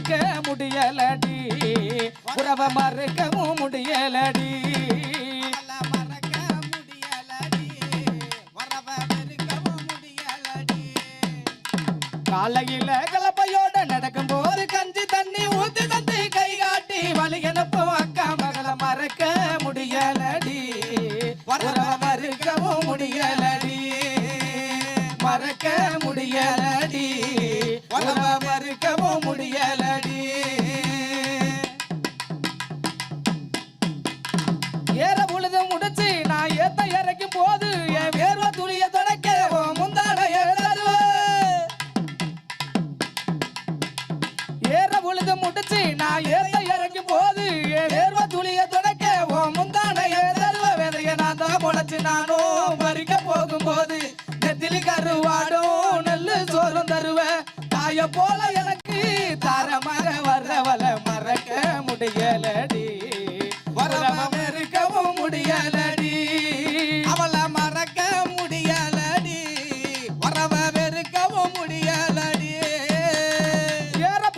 மறக்க முடியலடி. உறவ மறக்கவும் முடியலடி. காலையில கலப்பையோட நடக்கும் போது கஞ்சி தண்ணி ஊத்தி தந்து கை காட்டி வழி எனப்போ அக்கா மகளை மறக்க முடியலடி. உறவ மறுக்கவும் முடியலடி. மறக்க முடியலடி. உறவ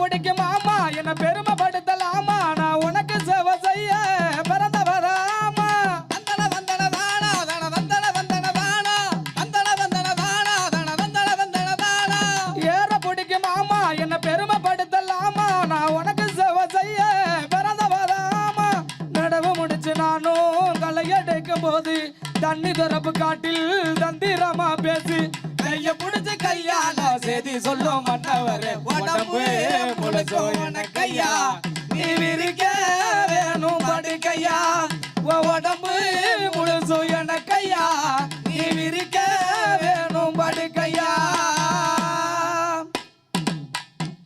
பிடிக்கும் மாமா என்ன பெருமைப்படுத்தலாமா? நான் உனக்கு சேவை செய்ய பிறந்தவராமா? வந்தன வந்தன தானா தன வந்தன வந்தன தானா வந்தன வந்தன தானா தன வந்தன வந்தன தானா ஏற பிடிக்கும் மாமா என்ன பெருமைப்படுத்தலாமா? நான் உனக்கு சேவை செய்ய பிறந்தவராமா? நடவு முடிச்சு நானும் களை எடுக்கும் போது தண்ணி திறப்பு காட்டில் தந்திரமா பேசி கைய புடிச்சு கையால செய்தி சொல்லும் மன்னவர் உடம்பு முழுசோன நீ விரிக்க வேணும் படுக்கையா? உன் உடம்பு முழுசும் எனக்கையா? நீ விரிக்க வேணும் படுக்கையா?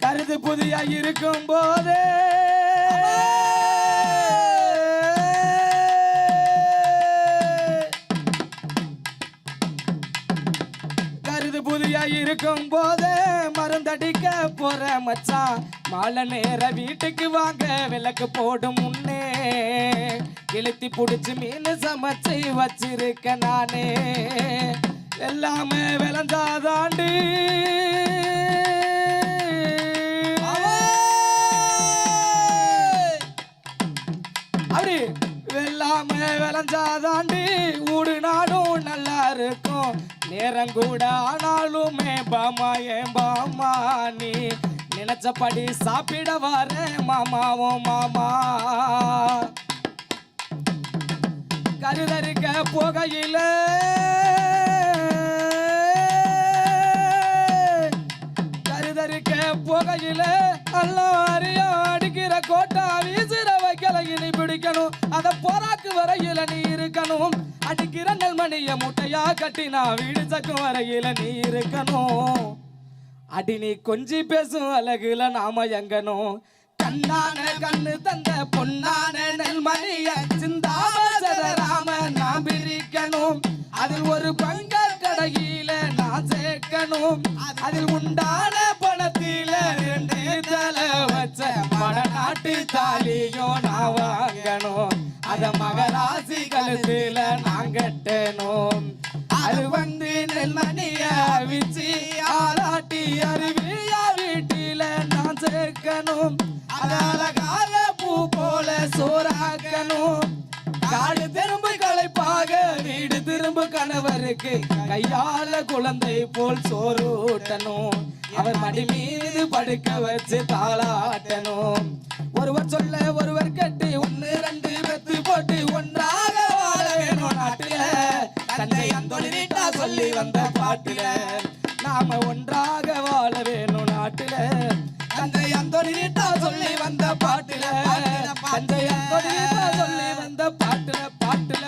கருது புதியா இருக்கும் போதே இருக்கும் போதே மருந்தடிக்க போற மச்சான் மாலை நேர வீட்டுக்கு வாங்க விளக்கு போடும் முன்னே. இழுத்தி புடிச்சு மீன் சமைச்சு வச்சிருக்க நானே. எல்லாமே விளைஞ்சாதாண்டி. அப்படி வெள்ளாம விளைஞ்சாதாண்டி. ஊடு நாடும் நல்லா இருக்கும். நேரம் கூட ஆனாலுமே பாமா ஏன் பாமா நீ நினைச்சபடி சாப்பிட வர மாமாவும் மாமா. கருதறுக்க போகையில். கருதறுக்க போகையில் அல்லோ. வைக்கல இனி பிடிக்கணும் அத போராக்கு வரையில நீ இருக்கணும். அடிக்கிற நெல்மணிய முட்டையா கட்டினா வீடு சக்கும் வரையில நீ இருக்கணும். அடி நீ கொஞ்சி பேசும் அழகுல நாம எங்கணும். கண்ணான கண்ணு தந்த பொன்னான நெல்மணிய சிந்தாம ராம நான் பிரிக்கணும். அதில் ஒரு பங்க கடையில நான் சேர்க்கணும். அதில் உண்டான பணத்தில ரெண்டு தலை வச்ச வடநாட்டு தாலியும் நான் அத மகராசி கழுத்துல நான் கட்டணும் அது வந்து நெல்மணிய விச்சி ஆராட்டி அருவியா வீட்டில நான் சேர்க்கணும். அத அழகாக பூ போல சோறாக்கணும். காடு திரும்ப களைப்பாக வீடு திரும்ப கணவருக்கு. கையால குழந்தை போல் சோறு ஊட்டணும். அவர் மடி மீது படுக்க வச்சு தாளாட்டணும். ஒருவர் சொல்ல ஒருவர் கட்டி ஒன்றாக வாழ வேணும் நாட்டில. தந்தை அந்தொழிலிட்டா சொல்லி வந்த பாட்டுல. தந்தை அந்தொழிலிட்டா சொல்லி வந்த பாட்டுல